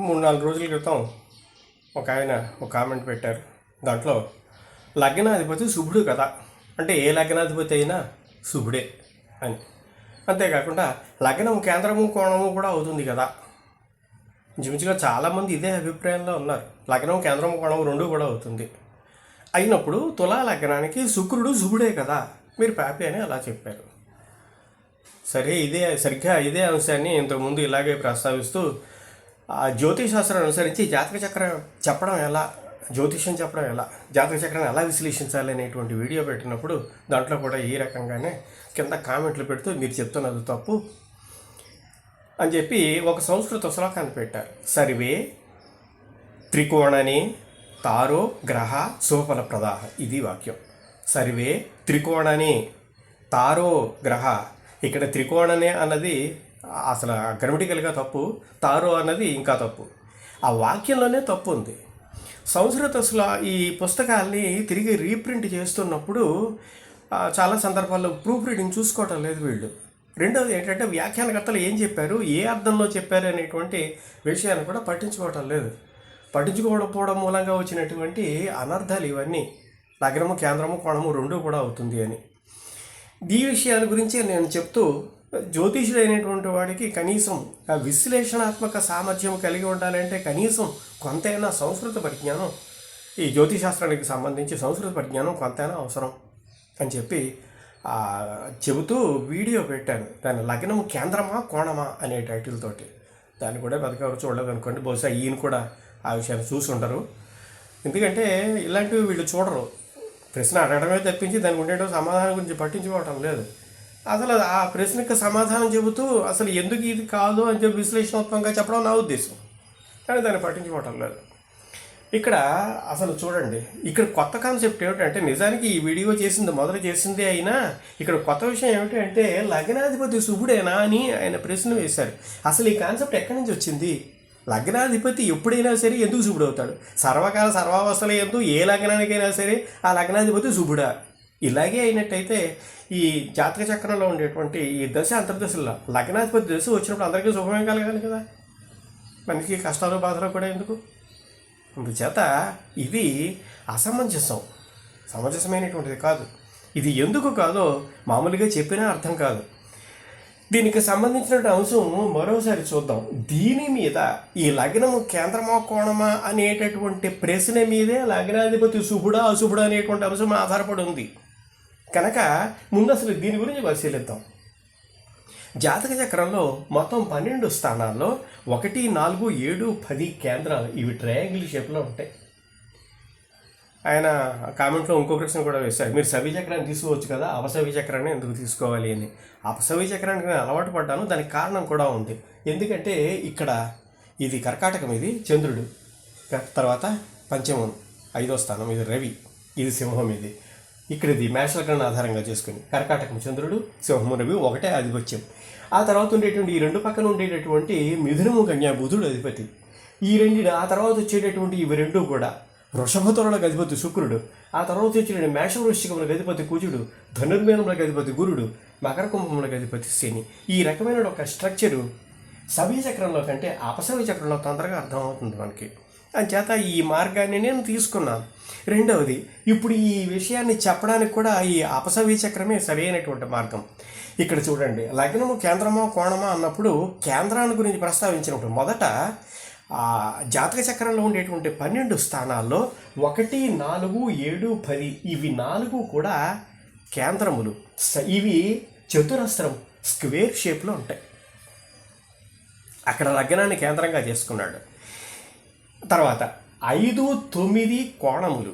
మూడు నాలుగు రోజుల క్రితం ఒక ఆయన ఒక కామెంట్ పెట్టారు. దాంట్లో లగ్నాధిపతి శుభుడు కదా. అంటే ఏ లగ్నాధిపతి అయినా శుభుడే అని. అంతేకాకుండా లగ్నం కేంద్రము కోణము కూడా అవుతుంది కదా. ఇంచుమించుగా చాలామంది ఇదే అభిప్రాయంలో ఉన్నారు. లగ్నం కేంద్రం కోణం రెండు కూడా అవుతుంది. అయినప్పుడు తులా లగ్నానికి శుక్రుడు శుభుడే కదా. మీరు పాపి అని అలా చెప్పారు. సరే ఇదే సరిగ్గా ఇదే అంశాన్ని ఇంతకుముందు ఇలాగే ప్రస్తావిస్తూ ఆ జ్యోతిషాస్త్రాన్ని అనుసరించి జాతక చక్రం చెప్పడం ఎలా జ్యోతిష్యం చెప్పడం ఎలా జాతక చక్రాన్ని ఎలా విశ్లేషించాలి అనేటువంటి వీడియో పెట్టినప్పుడు దాంట్లో కూడా ఈ రకంగానే కింద కామెంట్లు పెడుతూ మీరు చెప్తున్నది తప్పు అని చెప్పి ఒక సంస్కృత శ్లోకాన్ని పెట్టారు. సర్వే త్రికోణని తారో గ్రహ శుభఫల ప్రదాహ. ఇది వాక్యం. సర్వే త్రికోణని తారో గ్రహ. ఇక్కడ త్రికోణనే అన్నది అసలు గ్రామటికల్గా తప్పు తారో అన్నది ఇంకా తప్పు. ఆ వాక్యంలోనే తప్పు ఉంది. సంస్కృత శ్లో ఈ పుస్తకాల్ని తిరిగి రీప్రింట్ చేస్తున్నప్పుడు చాలా సందర్భాల్లో ప్రూఫ్ రీడింగ్ చూసుకోవటం లేదు వీళ్ళు. రెండోది ఏంటంటే వ్యాఖ్యానకర్తలు ఏం చెప్పారు ఏ అర్థంలో చెప్పారు అనేటువంటి విషయాన్ని కూడా పట్టించుకోవటం లేదు. పట్టించుకోకపోవడం మూలంగా వచ్చినటువంటి అనర్థాలు ఇవన్నీ. లగ్నము కేంద్రము కోణము రెండు కూడా అవుతుంది అని. ఈ విషయాల గురించి నేను చెప్తూ జ్యోతిషుడైనటువంటి వాడికి కనీసం ఆ విశ్లేషణాత్మక సామర్థ్యం కలిగి ఉండాలంటే కనీసం కొంతైనా సంస్కృత పరిజ్ఞానం ఈ జ్యోతిశాస్త్రానికి సంబంధించి సంస్కృత పరిజ్ఞానం కొంతైనా అవసరం అని చెప్పి చెబుతూ వీడియో పెట్టాను. దాని లగ్నము కేంద్రమా కోణమా అనే టైటిల్ తోటి. దాన్ని కూడా బతకవరు చూడలేదు అనుకోండి బహుశా ఈయన కూడా ఆ విషయాన్ని చూసి ఉండరు ఎందుకంటే ఇలాంటివి వీళ్ళు చూడరు. ప్రశ్న అడగడమే తప్పించి దానికి ఉండేటో సమాధానం గురించి పట్టించుకోవటం లేదు. అసలు ఆ ప్రశ్నకు సమాధానం చెబుతూ అసలు ఎందుకు ఇది కాదు అని చెప్పి విశ్లేషణాత్మకంగా చెప్పడం నా ఉద్దేశం. కానీ దాన్ని పట్టించుకోవటం లేదు. ఇక్కడ అసలు చూడండి ఇక్కడ కొత్త కాన్సెప్ట్ ఏమిటంటే నిజానికి ఈ వీడియో చేసింది మొదలు చేసిందే అయినా ఇక్కడ కొత్త విషయం ఏమిటంటే లగ్నాధిపతి శుభుడేనా అని ఆయన ప్రశ్న వేశారు. అసలు ఈ కాన్సెప్ట్ ఎక్కడి నుంచి వచ్చింది? లగ్నాధిపతి ఎప్పుడైనా సరే ఎందుకు శుభుడవుతాడు? సర్వకాల సర్వావస్థల ఎందు ఏ లగ్నానికైనా సరే ఆ లగ్నాధిపతి శుభుడా. ఇలాగే అయినట్టయితే ఈ జాతక చక్రంలో ఉండేటువంటి ఈ దశ అంతర్దశల్లో లగ్నాధిపతి దశ వచ్చినప్పుడు అందరికీ శుభమే కలగాలి కదా? మనకి కష్టాలు బాధలు కూడా ఎందుకు? అందుచేత ఇది అసమంజసం. సమంజసమైనటువంటిది కాదు. ఇది ఎందుకు కాదో మామూలుగా చెప్పినా అర్థం కాదు. దీనికి సంబంధించిన అంశం మరోసారి చూద్దాం. దీని మీద ఈ లగ్నము కేంద్రమా కోణమా అనేటటువంటి ప్రశ్న మీదే లగ్నాధిపతి శుభుడా అశుభుడా అనేటువంటి అంశం ఆధారపడి ఉంది. కనుక ముందు అసలు దీని గురించి పరిశీలిద్దాం. జాతక చక్రంలో మొత్తం పన్నెండు స్థానాల్లో ఒకటి నాలుగు ఏడు పది కేంద్రాలు ఇవి ట్రయాంగిల్ షేప్లో ఉంటాయి. ఆయన కామెంట్లో ఇంకో ప్రశ్న కూడా వేశారు. మీరు సవి చక్రాన్ని తీసుకోవచ్చు కదా అపసవి చక్రాన్ని ఎందుకు తీసుకోవాలి అని. అపసవి చక్రానికి నేను అలవాటు పడ్డాను దానికి కారణం కూడా ఉంది. ఎందుకంటే ఇక్కడ ఇది కర్కాటకం ఇది చంద్రుడు. తర్వాత పంచమం ఐదో స్థానం ఇది రవి ఇది సింహం ఇది ఇక్కడ ఇది మేషలగ్నాన్ని ఆధారంగా చేసుకుని కర్కాటకం చంద్రుడు సింహము రవి ఒకటే ఆధిపత్యం. ఆ తర్వాత ఉండేటువంటి ఈ రెండు పక్కన ఉండేటటువంటి మిథునము కన్యా బుధుడు అధిపతి. ఈ రెండు ఆ తర్వాత వచ్చేటటువంటి ఇవి రెండు కూడా వృషభతులకు అధిపతి శుక్రుడు ఆ తర్వాత వచ్చిన మేష వృశ్చికములకు అధిపతి కుజుడు ధనుర్మేనములకు అధిపతి గురుడు మకర కుంభములకు అధిపతి శని. ఈ రకమైన ఒక స్ట్రక్చరు సవ్య చక్రంలో కంటే అపసవ్య చక్రంలో తొందరగా అర్థమవుతుంది మనకి. అంచేత ఈ మార్గాన్ని నేను తీసుకున్నాను. రెండవది ఇప్పుడు ఈ విషయాన్ని చెప్పడానికి కూడా ఈ అపసవ్య చక్రమే సరైనటువంటి మార్గం. ఇక్కడ చూడండి లగ్నము కేంద్రమో కోణమా అన్నప్పుడు కేంద్రాన్ని గురించి ప్రస్తావించినప్పుడు మొదట జాతక చక్రంలో ఉండేటువంటి పన్నెండు స్థానాల్లో ఒకటి నాలుగు ఏడు పది ఇవి నాలుగు కూడా కేంద్రములు. స- ఇవి చతురస్రం స్క్వేర్ షేప్లో ఉంటాయి. అక్కడ లగ్నాన్ని కేంద్రంగా చేసుకున్నాడు. తర్వాత ఐదు తొమ్మిది కోణములు.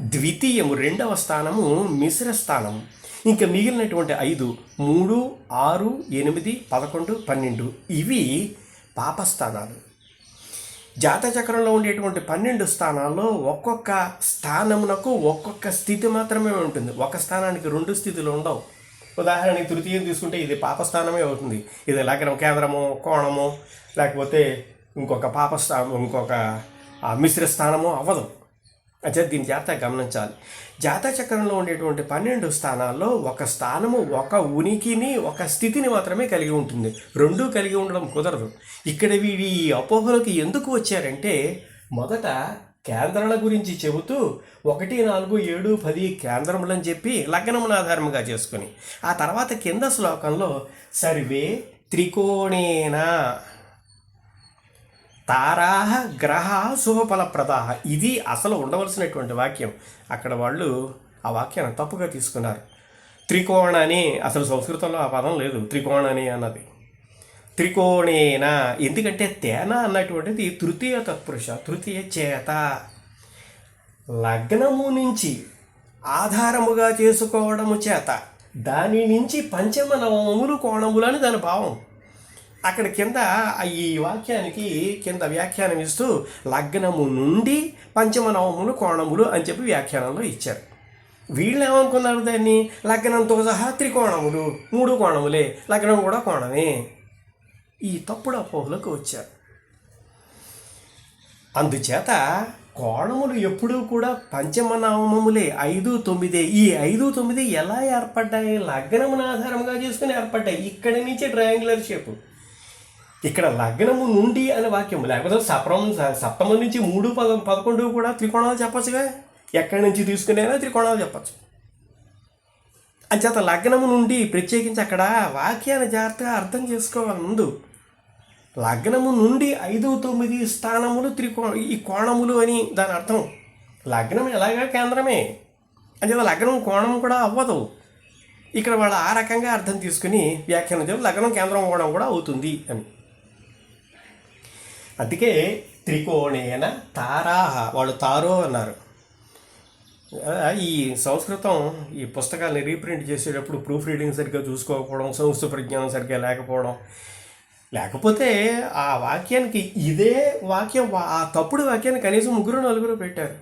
ద్వితీయము రెండవ స్థానము మిశ్ర స్థానం ఇంకా మిగిలినటువంటి ఐదు మూడు ఆరు ఎనిమిది పదకొండు పన్నెండు ఇవి పాపస్థానాలు. జాతచక్రంలో ఉండేటువంటి పన్నెండు స్థానాల్లో ఒక్కొక్క స్థానమునకు ఒక్కొక్క స్థితి మాత్రమే ఉంటుంది. ఒక స్థానానికి రెండు స్థితులు ఉండవు. ఉదాహరణకి తృతీయం తీసుకుంటే ఇది పాపస్థానమే అవుతుంది. ఇది లగ్నం కేంద్రము కోణము లేకపోతే ఇంకొక పాపస్థానం ఇంకొక ఆ, మిశ్ర స్థానము అవ్వదు. అంటే దీని జాతక గమనించాలి. జాతక చక్రంలో ఉండేటువంటి పన్నెండు స్థానాల్లో ఒక స్థానము ఒక ఉనికిని ఒక స్థితిని మాత్రమే కలిగి ఉంటుంది. రెండూ కలిగి ఉండడం కుదరదు. ఇక్కడ వీడి ఈ అపోహలకు ఎందుకు వచ్చారంటే మొదట కేంద్రాల గురించి చెబుతూ ఒకటి నాలుగు ఏడు పది కేంద్రములని చెప్పి లగ్నమును ఆధారముగా చేసుకొని ఆ తర్వాత కింద శ్లోకంలో సర్వే త్రికోణేనా తారా గ్రహ శుభఫలప్రదా ఇది అసలు ఉండవలసినటువంటి వాక్యం. అక్కడ వాళ్ళు ఆ వాక్యాన్ని తప్పుగా తీసుకున్నారు. త్రికోణ అని అసలు సంస్కృతంలో ఆ పదం లేదు. త్రికోణని అన్నది. త్రికోణేన ఎందుకంటే తేన అన్నటువంటిది తృతీయ తత్పురుష తృతీయ చేత. లగ్నము నుంచి ఆధారముగా చేసుకోవడము చేత. దాని నుంచి పంచమ నవములు కోణములు అని దాని భావం. అక్కడ కింద ఈ వాక్యానికి కింద వ్యాఖ్యానం ఇస్తూ లగ్నము నుండి పంచమ నవములు కోణములు అని చెప్పి వ్యాఖ్యానంలో ఇచ్చారు. వీళ్ళు ఏమనుకున్నారు దాన్ని? లగ్నంతో సహా త్రికోణములు మూడు కోణములే లగ్నం కూడా కోణమే. ఈ తప్పుడు అపోహలకు వచ్చారు. అందుచేత కోణములు ఎప్పుడూ కూడా పంచమనామములే ఐదు తొమ్మిదే. ఈ ఐదు తొమ్మిది ఎలా ఏర్పడ్డాయి? లగ్నమును ఆధారంగా చేసుకుని ఏర్పడ్డాయి. ఇక్కడి నుంచే ట్రయాంగులర్ షేపు. ఇక్కడ లగ్నము నుండి అనే వాక్యం లేకపోతే సప్రం సప్తమం నుంచి మూడు పద పదకొండు కూడా త్రికోణాలు చెప్పచ్చుగా? ఎక్కడి నుంచి తీసుకునేనా త్రికోణాలు చెప్పచ్చు? అంచేత లగ్నము నుండి ప్రత్యేకించి అక్కడ వాక్యాన్ని జాగ్రత్తగా అర్థం చేసుకోవాలి ముందు లగ్నము నుండి ఐదు తొమ్మిది స్థానములు త్రికోణ ఈ కోణములు అని దాని అర్థం. లగ్నం ఎలాగా కేంద్రమే? అంచేత లగ్నం కోణం కూడా అవ్వదు. ఇక్కడ వాళ్ళు ఆ రకంగా అర్థం తీసుకుని వ్యాఖ్యానం చేయాలి. లగ్నం కేంద్రం కోణం కూడా అవుతుంది అని. అందుకే త్రికోణేన తారాహ వాళ్ళు తారో అన్నారు. ఈ సంస్కృతం ఈ పుస్తకాన్ని రీప్రింట్ చేసేటప్పుడు ప్రూఫ్ రీడింగ్ సరిగ్గా చూసుకోకపోవడం సంస్కృత ప్రజ్ఞానం సరిగ్గా లేకపోవడం. లేకపోతే ఆ వాక్యానికి ఇదే వాక్యం ఆ తప్పుడు వాక్యాన్ని కనీసం ముగ్గురు నలుగురు పెట్టారు.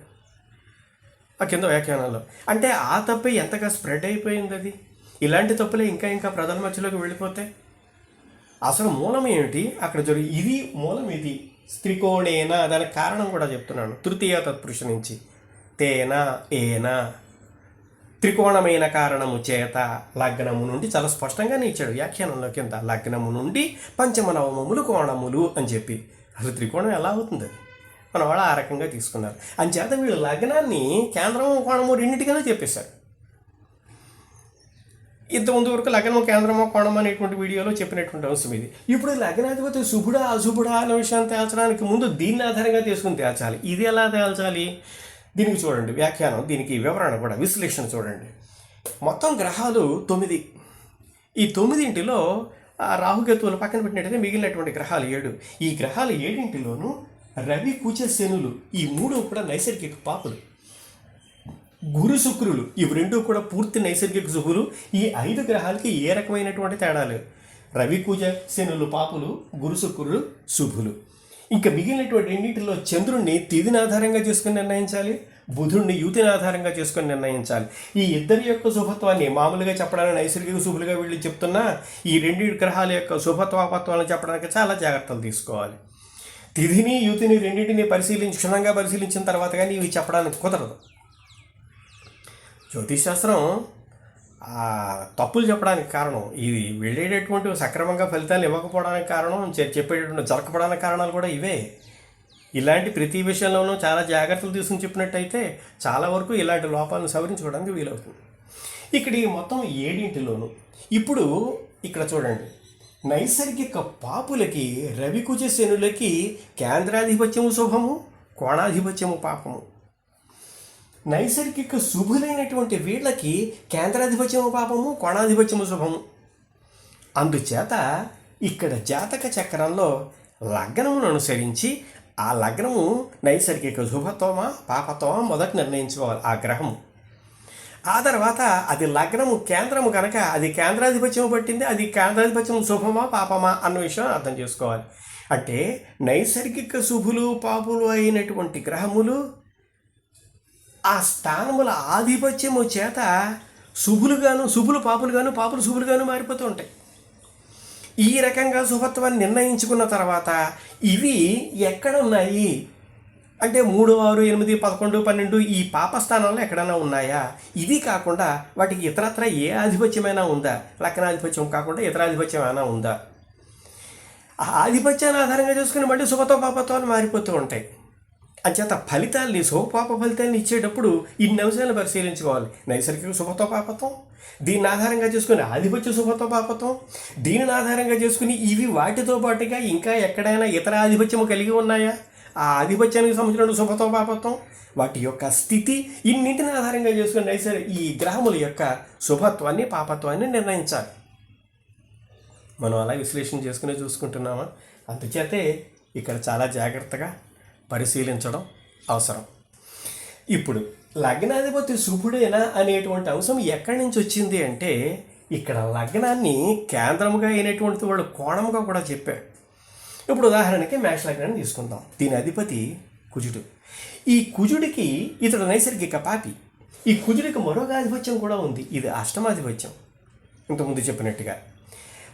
ఆ కింద వ్యాఖ్యానాల్లో అంటే ఆ తప్పే ఎంతగా స్ప్రెడ్ అయిపోయింది అది ఇలాంటి తప్పులే ఇంకా ఇంకా ప్రజల మధ్యలోకి వెళ్ళిపోతే అసలు మూలం ఏమిటి? అక్కడ జరిగి ఇది మూలం ఇది. త్రికోణేన దానికి కారణం కూడా చెప్తున్నాను. తృతీయ తత్పురుష నుంచి. తేన ఏన. త్రికోణమైన కారణము చేత లగ్నము నుండి చాలా స్పష్టంగానే ఇచ్చాడు వ్యాఖ్యానంలో కింద లగ్నము నుండి పంచమ నవమములు కోణములు అని చెప్పి. అసలు త్రికోణం ఎలా అవుతుంది? అది మన వాళ్ళు ఆ రకంగా తీసుకున్నారు. అంచేత వీళ్ళు లగ్నాన్ని కేంద్రము కోణము రెండింటిగానే చెప్పేశారు. ఇంతకుముందు వరకు లగ్నము కేంద్రము కోణం అనేటువంటి వీడియోలో చెప్పినటువంటి అంశం ఇది. ఇప్పుడు లగ్నాధిపతి శుభుడా అశుభుడా అనే విషయాన్ని తేల్చడానికి ముందు దీన్ని ఆధారంగా తీసుకుని తేల్చాలి. ఇది ఎలా తేల్చాలి? దీనికి చూడండి వ్యాఖ్యానం దీనికి వివరణ కూడా విశ్లేషణ చూడండి. మొత్తం గ్రహాలు తొమ్మిది. ఈ తొమ్మిదింటిలో ఆ రాహుకేతువులు పక్కన పెట్టినట్టయితే మిగిలినటువంటి గ్రహాలు ఏడు. ఈ గ్రహాలు ఏడింటిలోనూ రవి కుచ శనులు ఈ మూడు కూడా నైసర్గిక పాపులు. గురు శుక్రులు ఇవి రెండు కూడా పూర్తి నైసర్గిక శుభులు ఈ ఐదు గ్రహాలకి ఏ రకమైనటువంటి తేడాలు? రవి కూజ శనులు పాపులు గురు శుక్రులు శుభులు. ఇంకా మిగిలినటువంటి రెండింటిలో చంద్రుణ్ణి తిథిని ఆధారంగా చేసుకుని నిర్ణయించాలి బుధుడిని యుతిని ఆధారంగా చేసుకొని నిర్ణయించాలి. ఈ ఇద్దరి యొక్క శుభత్వాన్ని మామూలుగా చెప్పడానికి నైసర్గిక శుభులుగా వీళ్ళు చెప్తున్నా ఈ రెండు గ్రహాల యొక్క శుభత్వాపత్వాలను చెప్పడానికి చాలా జాగ్రత్తలు తీసుకోవాలి. తిథిని యుతిని రెండింటిని పరిశీలించి క్షుణ్ణంగా పరిశీలించిన తర్వాత కానీ ఇవి చెప్పడానికి కుదరదు. జ్యోతిష్ శాస్త్రం ఆ తప్పులు చెప్పడానికి కారణం. ఇది వెళ్ళేటటువంటి సక్రమంగా ఫలితాలు ఇవ్వకపోవడానికి కారణం చెప్పేటటువంటి జరగకపోవడానికి కారణాలు కూడా ఇవే. ఇలాంటి ప్రతి విషయంలోనూ చాలా జాగ్రత్తలు తీసుకుని చెప్పినట్టయితే చాలా వరకు ఇలాంటి లోపాలను సవరించుకోవడానికి వీలవుతుంది. ఇక్కడ ఈ మొత్తం ఏడింటిలోను ఇప్పుడు ఇక్కడ చూడండి. నైసర్గిక పాపులకి రవికుజ శనులకి కేంద్రాధిపత్యము శుభము కోణాధిపత్యము పాపము. నైసర్గిక శుభులైనటువంటి వీళ్ళకి కేంద్రాధిపత్యము పాపము కోణాధిపత్యము శుభము. అందుచేత ఇక్కడ జాతక చక్రంలో లగ్నమును అనుసరించి ఆ లగ్నము నైసర్గిక శుభత్వమా పాపత్వమా మొదట నిర్ణయించుకోవాలి ఆ గ్రహము. ఆ తర్వాత అది లగ్నము కేంద్రము కనుక అది కేంద్రాధిపత్యము పట్టింది అది కేంద్రాధిపత్యం శుభమా పాపమా అన్న విషయం అర్థం చేసుకోవాలి. అంటే నైసర్గిక శుభులు పాపులు అయినటువంటి గ్రహములు ఆ స్థానముల ఆధిపత్యము చేత శుభులుగాను శుభులు పాపులుగాను పాపులు శుభులుగాను మారిపోతూ ఉంటాయి ఈ రకంగా శుభత్వాన్ని నిర్ణయించుకున్న తర్వాత ఇవి ఎక్కడ ఉన్నాయి అంటే మూడు ఆరు ఎనిమిది పదకొండు పన్నెండు ఈ పాప స్థానాల్లో ఎక్కడైనా ఉన్నాయా? ఇది కాకుండా వాటికి ఇతరత్ర ఏ ఆధిపత్యమైనా ఉందా? లగ్నాధిపత్యం కాకుండా ఇతర ఆధిపత్యం ఏమైనా ఉందా? ఆ ఆధిపత్యాన్ని ఆధారంగా చేసుకుని మళ్ళీ శుభతో పాపత్వాలు మారిపోతూ ఉంటాయి. అంచేత ఫలితాల్ని శుభపాప ఫలితాన్ని ఇచ్చేటప్పుడు ఇన్ని అంశాలను పరిశీలించుకోవాలి. నైసర్గిక శుభతో పాపత్వం దీన్ని ఆధారంగా చేసుకుని ఆధిపత్య శుభతో పాపత్వం దీనిని ఆధారంగా చేసుకుని ఇవి వాటితో పాటుగా ఇంకా ఎక్కడైనా ఇతర ఆధిపత్యము కలిగి ఉన్నాయా? ఆ ఆధిపత్యానికి సంబంధించిన శుభతో పాపత్వం వాటి యొక్క స్థితి ఇన్నింటిని ఆధారంగా చేసుకుని నైసర్ ఈ గ్రహముల యొక్క శుభత్వాన్ని పాపత్వాన్ని నిర్ణయించాలి. మనం అలా విశ్లేషణ చేసుకునే చూసుకుంటున్నామా? అందుచేతే ఇక్కడ చాలా జాగ్రత్తగా పరిశీలించడం అవసరం. ఇప్పుడు లగ్నాధిపతి శుభుడేనా అనేటువంటి అంశం ఎక్కడి నుంచి వచ్చింది అంటే ఇక్కడ లగ్నాన్ని కేంద్రముగా అయినటువంటి వాళ్ళు కోణముగా కూడా చెప్పారు. ఇప్పుడు ఉదాహరణకి మేష లగ్నాన్ని తీసుకుందాం. దీని అధిపతి కుజుడు. ఈ కుజుడికి ఇతడు నైసర్గిక పాపి. ఈ కుజుడికి మరొక ఆధిపత్యం కూడా ఉంది. ఇది అష్టమాధిపత్యం. ఇంతకుముందు చెప్పినట్టుగా.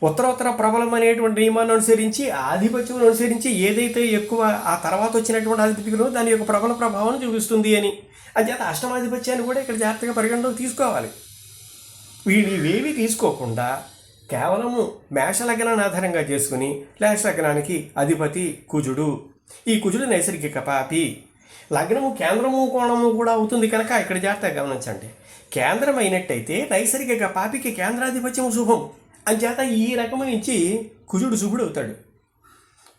ఉత్తరోత్తర ప్రబలం అనేటువంటి నియమాన్ని అనుసరించి ఆధిపత్యం అనుసరించి ఏదైతే ఎక్కువ ఆ తర్వాత వచ్చినటువంటి ఆధిపత్యంలో దాని యొక్క ప్రబల ప్రభావం చూపిస్తుంది అని. అంచేత అష్టమాధిపత్యాన్ని కూడా ఇక్కడ జాగ్రత్తగా పరిగణలోకి తీసుకోవాలి. వీళ్ళు ఇవేవి తీసుకోకుండా కేవలము మేష లగ్నాన్ని ఆధారంగా చేసుకుని మేష లగ్నానికి అధిపతి కుజుడు. ఈ కుజుడు నైసర్గిక పాపి. లగ్నము కేంద్రము కోణము కూడా అవుతుంది కనుక ఇక్కడ జాగ్రత్తగా గమనించండి. కేంద్రం అయినట్టయితే నైసర్గిక పాపికి కేంద్రాధిపత్యం శుభం. అంచేత ఈ రకం నుంచి కుజుడు శుభుడు అవుతాడు.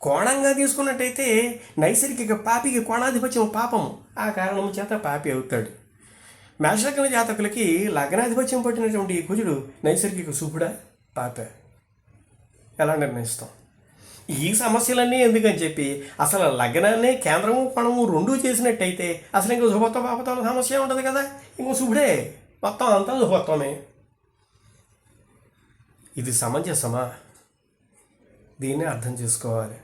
కోణంగా తీసుకున్నట్టయితే నైసర్గిక పాపికి కోణాధిపత్యం పాపము. ఆ కారణం చేత పాపి అవుతాడు. మేషలగ్న జాతకులకి లగ్నాధిపత్యం పట్టినటువంటి ఈ కుజుడు నైసర్గిక శుభుడా పాప ఎలా నిర్ణయిస్తాం? ఈ సమస్యలన్నీ ఎందుకని చెప్పి అసలు లగ్నాన్ని కేంద్రము కోణము రెండూ చేసినట్టయితే అసలు ఇంకో శుభత్వ పాపత్వాల సమస్య ఉండదు కదా. ఇంకో శుభుడే మొత్తం అంతా శుభత్వమే ఇది సమంజసమా? దీన్ని అర్థం చేసుకోవాలి.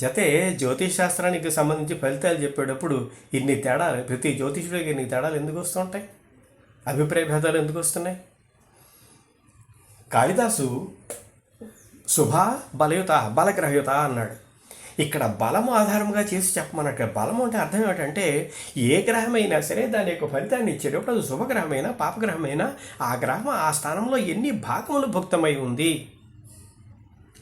జతే జ్యోతిష్ శాస్త్రానికి సంబంధించి ఫలితాలు చెప్పేటప్పుడు ఇన్ని తేడాలు ప్రతి జ్యోతిషుడికి ఇన్ని తేడాలు ఎందుకు వస్తుంటాయి అభిప్రాయ భేదాలు ఎందుకు వస్తున్నాయి? కాళిదాసు శుభ బలయుత బలగ్రహయుత అన్నాడు. ఇక్కడ బలము ఆధారంగా చేసి చెప్పమన్నట్టు బలము అంటే అర్థం ఏమిటంటే ఏ గ్రహమైనా సరే దాని యొక్క ఫలితాన్ని ఇచ్చేటప్పుడు అది శుభగ్రహమైనా పాపగ్రహమైనా ఆ గ్రహం ఆ స్థానంలో ఎన్ని భాగములు భుక్తమై ఉంది?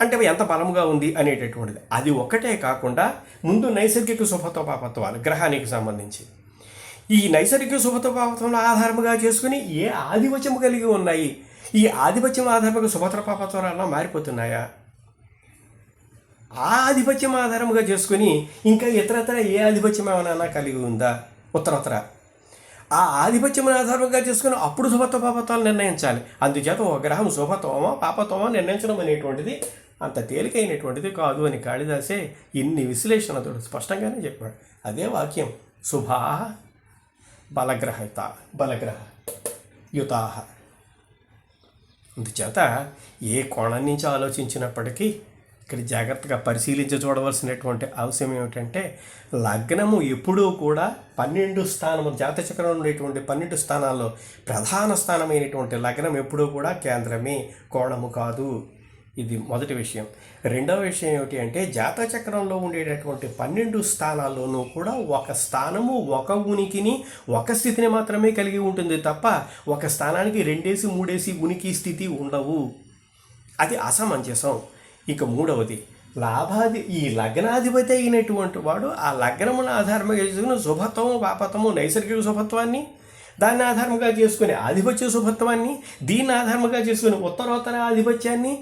అంటే ఎంత బలముగా ఉంది అనేటటువంటిది. అది ఒక్కటే కాకుండా ముందు నైసర్గిక శుభత్వ పాపత్వాలు గ్రహానికి సంబంధించి. ఈ నైసర్గిక శుభత్వ పాపత్వంలో ఆధారముగా చేసుకుని ఏ ఆధిపత్యము కలిగి ఉన్నాయి? ఈ ఆధిపత్యం ఆధారంగా శుభత్ర పాపత్వాలు మారిపోతున్నాయా? ఆ ఆధిపత్యం ఆధారముగా చేసుకుని ఇంకా ఇతరత్ర ఏ ఆధిపత్యం ఏమైనా కలిగి ఉందా? ఉత్తరత్ర. ఆ ఆధిపత్యం ఆధారంగా చేసుకుని అప్పుడు శుభత్వ పాపత్వాలు నిర్ణయించాలి. అందుచేత ఒక గ్రహం శుభత్వమో పాపత్వమో నిర్ణయించడం అనేటువంటిది అంత తేలికైనటువంటిది కాదు అని కాళిదాసే ఇన్ని విశ్లేషణతో స్పష్టంగానే చెప్పాడు. అదే వాక్యం. శుభా బలగ్రహత బలగ్రహ యుతాహ అందుచేత ఏ కోణం నుంచి ఆలోచించినప్పటికీ ఇక్కడ జాగ్రత్తగా పరిశీలించి చూడవలసినటువంటి అవసరం ఏమిటంటే లగ్నము ఎప్పుడూ కూడా పన్నెండు స్థానము జాతచక్రంలో ఉండేటువంటి పన్నెండు స్థానాల్లో ప్రధాన స్థానమైనటువంటి లగ్నం ఎప్పుడూ కూడా కేంద్రమే కోణము కాదు. ఇది మొదటి విషయం. రెండవ విషయం ఏమిటి అంటే జాతచక్రంలో ఉండేటటువంటి పన్నెండు స్థానాల్లోనూ కూడా ఒక స్థానము ఒక ఉనికిని ఒక స్థితిని మాత్రమే కలిగి ఉంటుంది తప్ప ఒక స్థానానికి రెండేసి మూడేసి ఉనికి స్థితి ఉండవు. అది అసమంజసం. ఇక మూడవది లాభాది ఈ లగ్నాధిపతి అయినటువంటి వాడు ఆ లగ్నమును ఆధారంగా చేసుకుని శుభత్వము పాపత్వము నైసర్గిక శుభత్వాన్ని దాన్ని ఆధారంగా చేసుకుని ఆధిపత్య శుభత్వాన్ని దీన్ని ఆధారంగా చేసుకుని ఉత్తరోత్తర ఆధిపత్యాన్ని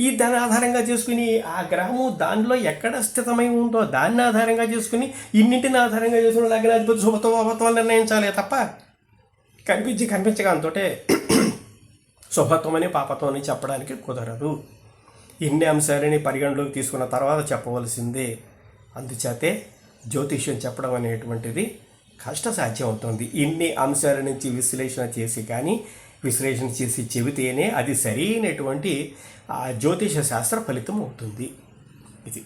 ఈ దాని ఆధారంగా చేసుకుని ఆ గ్రహము దానిలో ఎక్కడ స్థితమై ఉందో దాన్ని ఆధారంగా చేసుకుని ఇన్నింటిని ఆధారంగా చేసుకుని లగ్నాధిపతి శుభత్వ పాపత్వాలు నిర్ణయించాలి తప్ప కనిపించి కనిపించగా అంతోటే శుభత్వం అని పాపత్వం అని చెప్పడానికి కుదరదు. ఇన్ని అంశాలని పరిగణలోకి తీసుకున్న తర్వాత చెప్పవలసిందే. అందుచేతే జ్యోతిష్యం చెప్పడం అనేటువంటిది కష్టసాధ్యం అవుతుంది ఇన్ని అంశాల నుంచి విశ్లేషణ చేసి కానీ విశ్లేషణ చేసి చెబితేనే అది సరైనటువంటి ఆ జ్యోతిష శాస్త్ర ఫలితం అవుతుంది. ఇది.